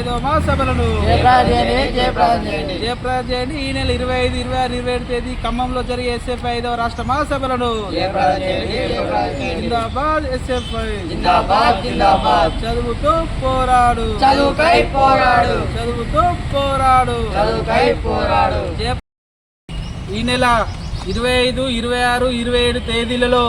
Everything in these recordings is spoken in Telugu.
ఐదవ మహాసభలను. జయప్రదం చేయండి ఈ నెల ఇరవై ఐదు ఇరవై ఆరు ఇరవై ఏడు తేదీ ఖమ్మంలో జరిగే ఎస్ఎఫ్ఐ ఐదవ రాష్ట్ర మహాసభలను. జిందాబాద్ జిందాబాద్ చదువుతూ పోరాడు. చదువుకై పోరాడు. చదువుతూ పోరాడు. చదువుకై పోరాడు. ఈ నెల ఇరవై ఐదు ఇరవై ఆరు ఇరవై ఏడు తేదీలలో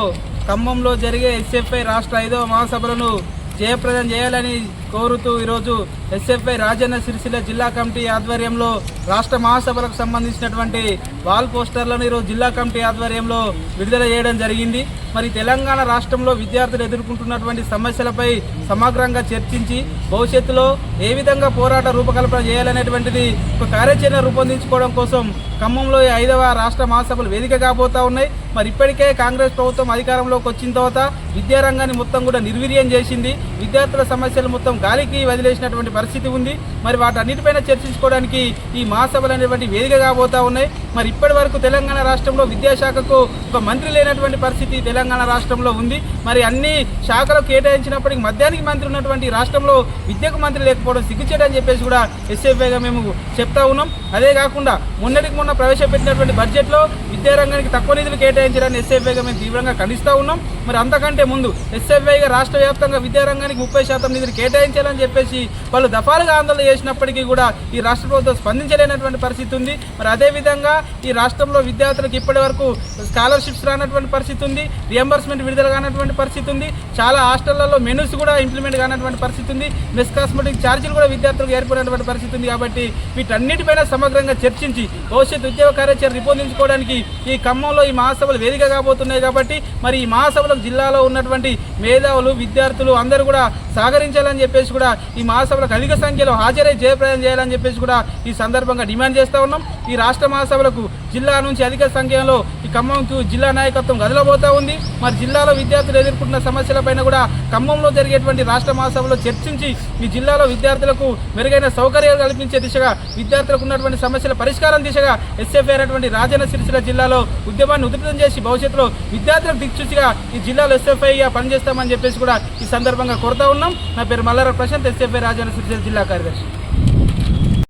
ఖమ్మంలో జరిగే ఎస్ఎఫ్ఐ రాష్ట్ర ఐదవ మహాసభలను జయప్రదం చేయాలని కోరుతూ ఈరోజు ఎస్ఎఫ్ఐ రాజన్న సిరిసిల్ల జిల్లా కమిటీ ఆధ్వర్యంలో రాష్ట్ర మహాసభలకు సంబంధించినటువంటి వాల్ పోస్టర్లను ఈరోజు జిల్లా కమిటీ ఆధ్వర్యంలో విడుదల చేయడం జరిగింది. మరి తెలంగాణ రాష్ట్రంలో విద్యార్థులు ఎదుర్కొంటున్నటువంటి సమస్యలపై సమగ్రంగా చర్చించి భవిష్యత్తులో ఏ విధంగా పోరాట రూపకల్పన చేయాలనేటువంటిది ఒక కార్యాచరణ రూపొందించుకోవడం కోసం ఖమ్మంలో ఈ ఐదవ రాష్ట్ర మహాసభలు వేదిక కాబోతా ఉన్నాయి. మరి ఇప్పటికే కాంగ్రెస్ ప్రభుత్వం అధికారంలోకి వచ్చిన తర్వాత విద్యారంగాన్ని మొత్తం కూడా నిర్వీర్యం చేసింది. విద్యార్థుల సమస్యలు మొత్తం గాలికి వదిలేసినటువంటి పరిస్థితి ఉంది. మరి వాటన్నిటిపైన చర్చించుకోవడానికి ఈ మహాసభలు అనేటువంటి వేదిక కాబోతా ఉన్నాయి. మరి ఇప్పటి వరకు తెలంగాణ రాష్ట్రంలో విద్యాశాఖకు ఒక మంత్రి లేనటువంటి పరిస్థితి తెలంగాణ రాష్ట్రంలో ఉంది. మరి అన్ని శాఖలు కేటాయించినప్పటికీ మధ్యానికి మంత్రి ఉన్నటువంటి రాష్ట్రంలో విద్యకు మంత్రి లేకపోవడం సిగ్గుచేటని చెప్పేసి కూడా ఎస్ఎఫ్ఐగా మేము చెప్తా ఉన్నాం. అదే కాకుండా మొన్నటికి మొన్న ప్రవేశపెట్టినటువంటి బడ్జెట్లో విద్యారంగానికి తక్కువ నిధులు కేటాయించడాన్ని ఎస్ఎఫ్ఐగా మేము తీవ్రంగా ఖండిస్తూ ఉన్నాం. మరి అంతకంటే ముందు ఎస్ఎఫ్ఐగా రాష్ట్ర వ్యాప్తంగా విద్యారంగానికి ముప్పై శాతం నిధులు కేటాయించాలని చెప్పేసి వాళ్ళు దఫాలుగా ఆందోళన చేసినప్పటికీ కూడా ఈ రాష్ట్ర ప్రభుత్వం స్పందించలేనటువంటి పరిస్థితి ఉంది. మరి అదేవిధంగా ఈ రాష్ట్రంలో విద్యార్థులకు ఇప్పటి వరకు స్కాలర్షిప్స్ రానటువంటి పరిస్థితి ఉంది రియంబర్స్మెంట్ విడుదల కానటువంటి పరిస్థితి ఉంది చాలా హాస్టళ్ళలో మెనూస్ కూడా ఇంప్లిమెంట్ కానటువంటి పరిస్థితి ఉంది మెస్ కాస్మెటిక్ ఛార్జీలు కూడా విద్యార్థులకు ఏర్పడినటువంటి పరిస్థితి ఉంది కాబట్టి వీటన్నిటిపైన సమగ్రంగా చర్చించి భవిష్యత్ ఉద్యోగ కార్యాచరణ రూపొందించుకోవడానికి ఈ ఖమ్మంలో ఈ మహాసభలు వేదిక కాబోతున్నాయి కాబట్టి మరి ఈ మహాసభలకు జిల్లాలో ఉన్నటువంటి మేధావులు విద్యార్థులు అందరూ కూడా సహకరించాలని చెప్పేసి కూడా ఈ మహాసభలకు అధిక సంఖ్యలో హాజరై జయప్రదం చేయాలని చెప్పేసి కూడా ఈ సందర్భంగా డిమాండ్ చేస్తూ ఉన్నాం. ఈ రాష్ట్ర మహాసభలకు జిల్లా నుంచి అధిక సంఖ్యలో ఈ ఖమ్మంకు జిల్లా నాయకత్వం కదలబోతా ఉంది. మరి జిల్లాలో విద్యార్థులు ఎదుర్కొంటున్న సమస్యలపైన కూడా ఖమ్మంలో జరిగేటువంటి రాష్ట్ర మహాసభలో చర్చించి ఈ జిల్లాలో విద్యార్థులకు మెరుగైన సౌకర్యాలు కల్పించే దిశగా విద్యార్థులకు ఉన్నటువంటి సమస్యల పరిష్కారం దిశగా ఎస్ఎఫ్ అయినటువంటి రాజన్న సిరిసిల్ల జిల్లాలో ఉద్యమాన్ని ఉధృతం చేసి భవిష్యత్తులో విద్యార్థులకు దిక్సూచిగా ఈ జిల్లాలో ఎస్ఎఫ్ఐగా పనిచేస్తామని చెప్పేసి కూడా ఈ సందర్భంగా కోరుతా ఉన్నాం. నా పేరు మల్లార ప్రశాంత్ ఎస్ఎఫ్ఐ రాజన్న సిరిసిల్ల జిల్లా కార్యదర్శి.